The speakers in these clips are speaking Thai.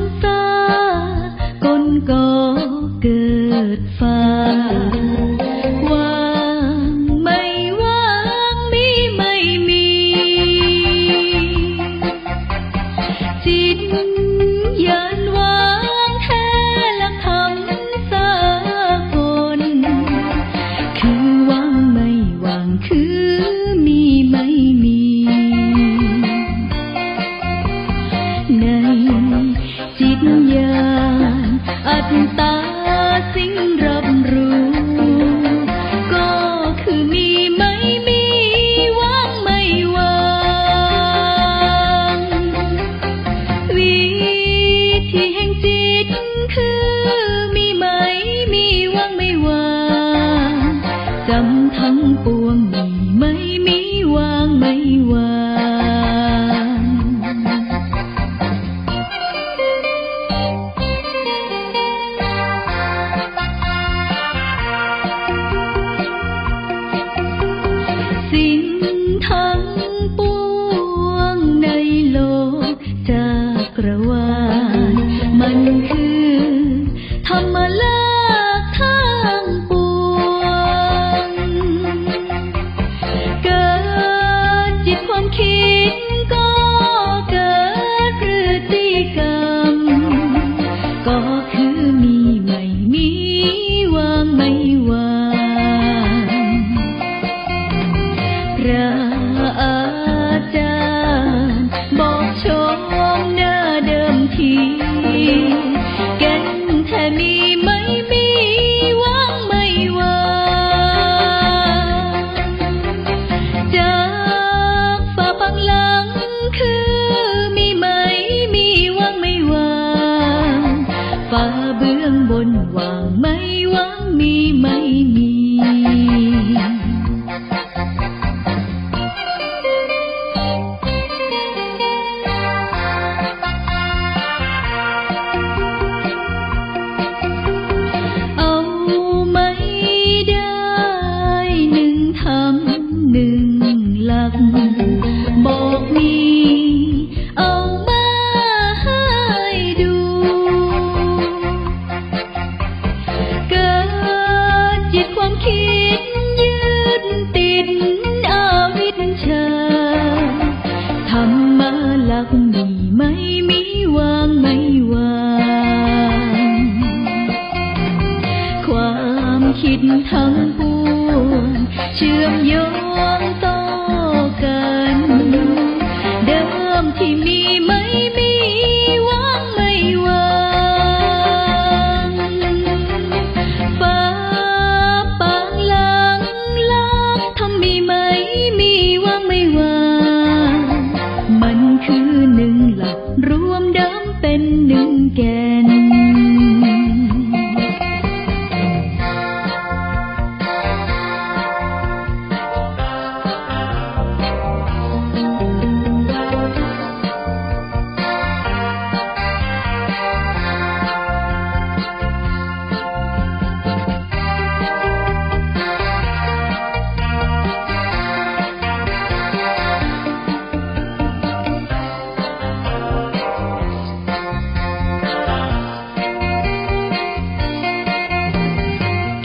ำตากลก่เกิดฟ้าวางไม่วางมีไม่มี จิตยานวางแท้และทำสากลคือวางไม่วางคือ วางไม่วางพระ ฟ้าเบื้องบนว่างไม่ว่างมีไม่มี ทั้งปวงเชื่อมโยงต่อกัน เดิมที่มีไม่มีว่างไม่ว่างฟ้าปางหลังลักทำมีไหมมีว่างไม่ว่างมันคือหนึ่งหลักรวมเดิมเป็นหนึ่งแก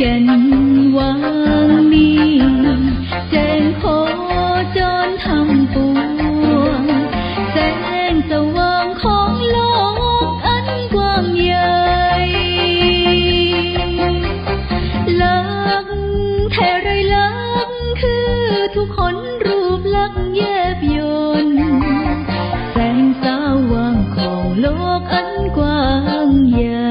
แก่นวางมีแสงโคจรทำปวงแสงสว่างของโลกอันกว้างใหญ่ลักแท้ไรลักคือทุกคนรูปลักแยบยนแสงสว่างของโลกอันกว้างใหญ่